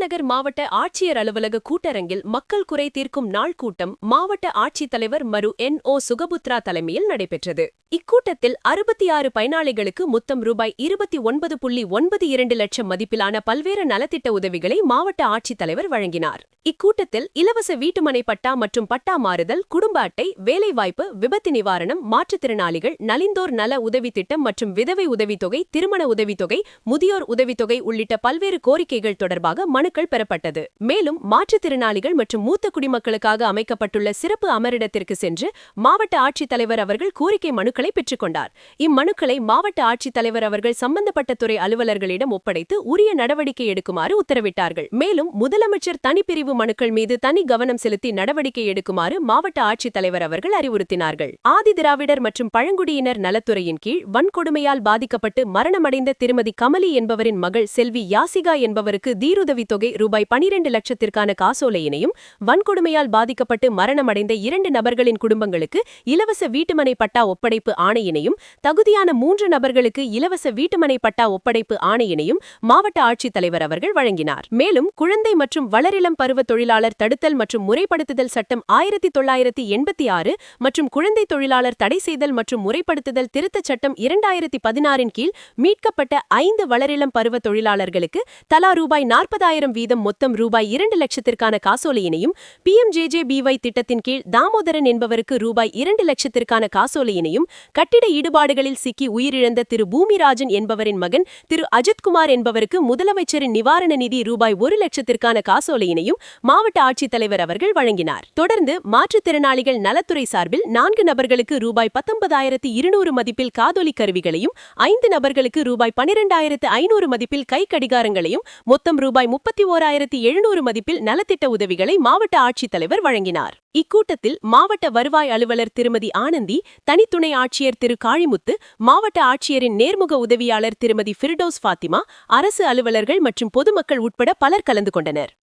விருதுநகர் மாவட்ட ஆட்சியர் அலுவலக கூட்டரங்கில் மக்கள் குறை தீர்க்கும் நாள் கூட்டம் மாவட்ட ஆட்சித்தலைவர் மரு என் ஓ சுகபுத்ரா தலைமையில் நடைபெற்றது. இக்கூட்டத்தில் அறுபத்தி ஆறு பயனாளிகளுக்கு மொத்தம் ரூபாய் இருபத்தி ஒன்பது புள்ளி ஒன்பது இரண்டு லட்சம் மதிப்பிலான பல்வேறு நலத்திட்ட உதவிகளை மாவட்ட ஆட்சித்தலைவர் வழங்கினார். இக்கூட்டத்தில் இலவச வீட்டுமனை பட்டா மற்றும் பட்டா மாறுதல் குடும்ப அட்டை வேலைவாய்ப்பு விபத்து நிவாரணம் மாற்றுத்திறனாளிகள் நலிந்தோர் நல உதவி திட்டம் மற்றும் விதவை உதவித்தொகை திருமண உதவித்தொகை முதியோர் உதவித்தொகை உள்ளிட்ட பல்வேறு கோரிக்கைகள் தொடர்பாக மனு மனுக்கள் பெறப்பட்டது. மேலும் மாற்றுத்திறனாளிகள் மற்றும் மூத்த குடிமக்களுக்காக அமைக்கப்பட்டுள்ள சிறப்பு அமரிடத்திற்கு சென்று மாவட்ட ஆட்சித்தலைவர் அவர்கள் கோரிக்கை மனுக்களை பெற்றுக்கொண்டார் இம்மனுக்களை மாவட்ட ஆட்சித்தலைவர் அவர்கள் சம்பந்தப்பட்ட துறை அலுவலர்களிடம் ஒப்படைத்து உரிய நடவடிக்கை எடுக்குமாறு உத்தரவிட்டார்கள். மேலும் முதலமைச்சர் தனிப்பிரிவு மனுக்கள் மீது தனி கவனம் செலுத்தி நடவடிக்கை எடுக்குமாறு மாவட்ட ஆட்சித்தலைவர் அவர்கள் அறிவுறுத்தினார்கள். ஆதி திராவிடர் மற்றும் பழங்குடியினர் நலத்துறையின் கீழ் வன்கொடுமையால் பாதிக்கப்பட்டு மரணமடைந்த திருமதி கமலி என்பவரின் மகள் செல்வி யாசிகா என்பவருக்கு தீருதவி தொகை ரூபாய் பனிரெண்டு லட்சத்திற்கான காசோலையினையும் வன்கொடுமையால் பாதிக்கப்பட்டு மரணமடைந்த இரண்டு நபர்களின் குடும்பங்களுக்கு இலவச வீட்டுமனை பட்டா ஒப்படைப்பு ஆணையினையும் தகுதியான மூன்று நபர்களுக்கு இலவச வீட்டுமனை பட்டா ஒப்படைப்பு ஆணையினையும் மாவட்ட ஆட்சித்தலைவர் அவர்கள் வழங்கினார். மேலும் குழந்தை மற்றும் வளரிளம் பருவ தொழிலாளர் தடுத்தல் மற்றும் முறைப்படுத்துதல் சட்டம் ஆயிரத்தி தொள்ளாயிரத்தி எண்பத்தி ஆறு மற்றும் குழந்தை தொழிலாளர் தடை செய்தல் மற்றும் முறைப்படுத்துதல் திருத்தச் சட்டம் இரண்டாயிரத்தி பதினாறின் கீழ் மீட்கப்பட்ட ஐந்து வளரிளம் பருவ தொழிலாளர்களுக்கு தலா ரூபாய் நாற்பதாயிரம் வீதம் மொத்தம் ரூபாய் இரண்டு லட்சத்திற்கான காசோலையினையும் பிஎம்ஜேஜேபிஒய் திட்டத்தின் கீழ் தாமோதரன் என்பவருக்கு ரூபாய் இரண்டு லட்சத்திற்கான காசோலையினையும் கட்டிட ஈடுபாடுகளில் சிக்கி உயிரிழந்த திரு பூமிராஜன் என்பவரின் மகன் திரு அஜித்குமார் என்பவருக்கு முதலமைச்சரின் நிவாரண நிதி ரூபாய் ஒரு லட்சத்திற்கான காசோலையினையும் மாவட்ட ஆட்சித்தலைவர் அவர்கள் வழங்கினார். தொடர்ந்து மாற்றுத்திறனாளிகள் நலத்துறை சார்பில் நான்கு நபர்களுக்கு ரூபாய் பத்தொன்பதாயிரத்து இருநூறு மதிப்பில் காதொலி கருவிகளையும் ஐந்து நபர்களுக்கு ரூபாய் பனிரெண்டாயிரத்து ஐநூறு மதிப்பில் கை கடிகாரங்களையும் மொத்தம் ரூபாய் முப்பத்தி ஓராயிரத்து எழுநூறு மதிப்பில் நலத்திட்ட உதவிகளை மாவட்ட ஆட்சித்தலைவர் வழங்கினார். இக்கூட்டத்தில் மாவட்ட வருவாய் அலுவலர் திருமதி ஆனந்தி தனித்துணை ஆட்சியர் திரு காளிமுத்து மாவட்ட ஆட்சியரின் நேர்முக உதவியாளர் திருமதி ஃபிர்டோஸ் ஃபாத்திமா அரசு அலுவலர்கள் மற்றும் பொதுமக்கள் உட்பட பலர் கலந்து கொண்டனர்.